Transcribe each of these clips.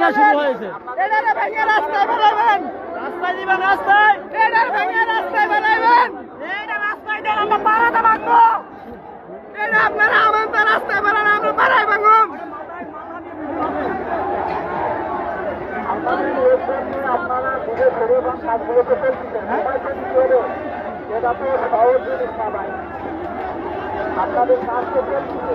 এখানে শুরু হয়েছে। ভেঙে রাস্তায় বেরাবেন রাস্তায় দিবেন রাস্তায়। এটার ভেঙে রাস্তায় বেরাবেন রাস্তায় দেন আমরা পাড়াতে বাঁধবো আপনারা আমার তো রাস্তায় বেরান আমরা পাড়ায় ভাঙুম আপনারা বুঝে ফিরে এবং কাজগুলোকে চলছেন সময়টা দিতে হবে। এটা তো সহজ জিনিস না ভাই আপনাদের কাজ তো চলছে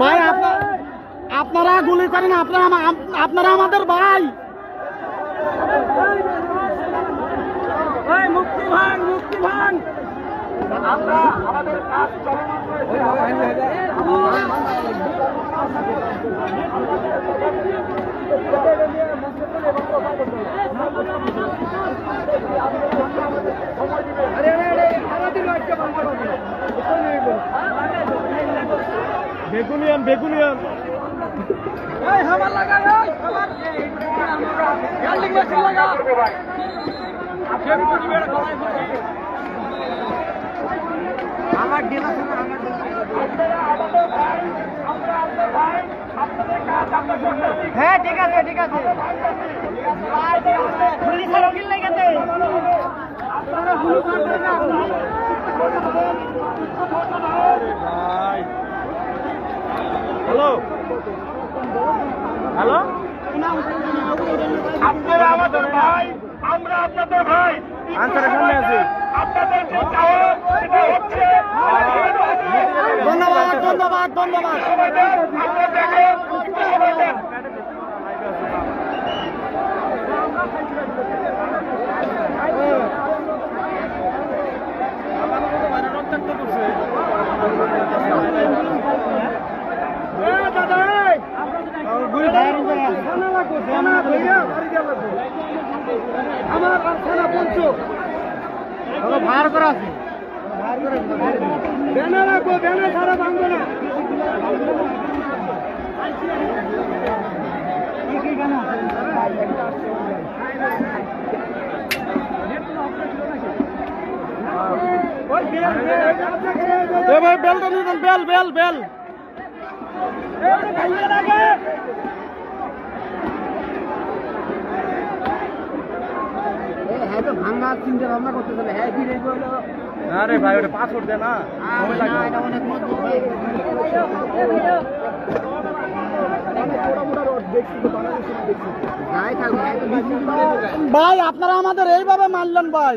ভাই আপনার আপনারা গুলি করেন আপনারা আপনারা আমাদের ভাই মুক্তি ভাঙ মুক্তি ভাঙ আমরা আমাদের কাজ চলমান বেগুনিয়ান বেগুনিয়ান। এই হামার লাগা এই হামার গাল্ডিং মেশিন লাগা ভাই আমার ডিলা শোনা আমার হ্যাঁ ঠিক আছে ঠিক আছে। পুলিশ রঙিন লেগেছে আপনারা হুলু করবেন না। হ্যালো হ্যালো আপনারা আমাদের ভাই আমরা আপনাদের ভাই। আনসারের সামনে আছি। আপনাদের যে চাওয়া সেটা হচ্ছে ধন্যবাদ ধন্যবাদ ধন্যবাদ সময় দেন, আপনারা দেখেন সময় দেন। আমার থানা পঞ্চ ভার করা আছে ব্যানার রাখব ব্যানার ছাড়া ভাঙবো না যান, বেল বেল বেল ভাঙা চিন্তা ভাবনা করতে হবে হ্যাঁ কি রেখে আরে ভাই ওটা পাসপোর্ট দে না সময় লাগবে অনেক ভাই আপনারা আমাদের এইভাবে মারলেন ভাই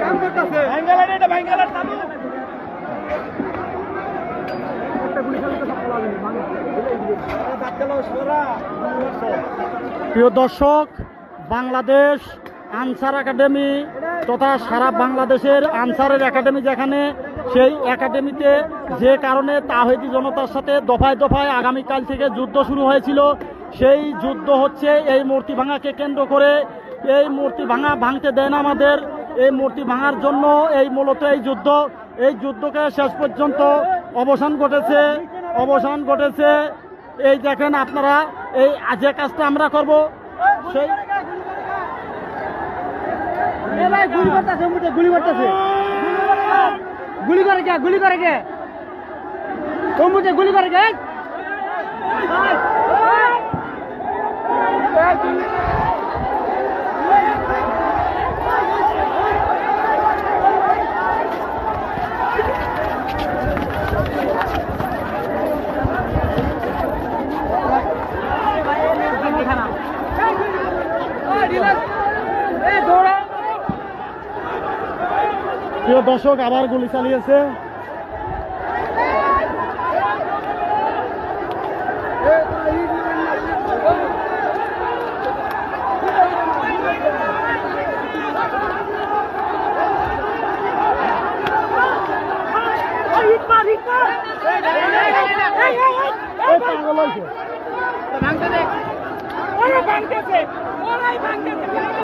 কাম করতেছে প্রিয় দর্শক, বাংলাদেশ আনসার একাডেমি তথা সারা বাংলাদেশের আনসারের একাডেমি যেখানে, সেই একাডেমিতে যে কারণে তাহিদি জনতার সাথে দফায় দফায় আগামীকাল থেকে যুদ্ধ শুরু হয়েছিল, সেই যুদ্ধ হচ্ছে এই মূর্তি ভাঙাকে কেন্দ্র করে। এই মূর্তি ভাঙা ভাঙতে দেয় না আমাদের, এই মূর্তি ভাঙার জন্য এই মূলত এই যুদ্ধ। এই যুদ্ধকে শেষ পর্যন্ত অবসান ঘটেছে। অবসান ঘটেছে। এই দেখেন আপনারা, এই যে কাজটা আমরা করব, সেই গুলি মুটে গুলি করতেছে। গুলি করে কে, গুলি করে গুলি করে কে? প্রিয় দর্শক আবার গুলি চালিয়েছে। ভাঙতেছে। ওরাই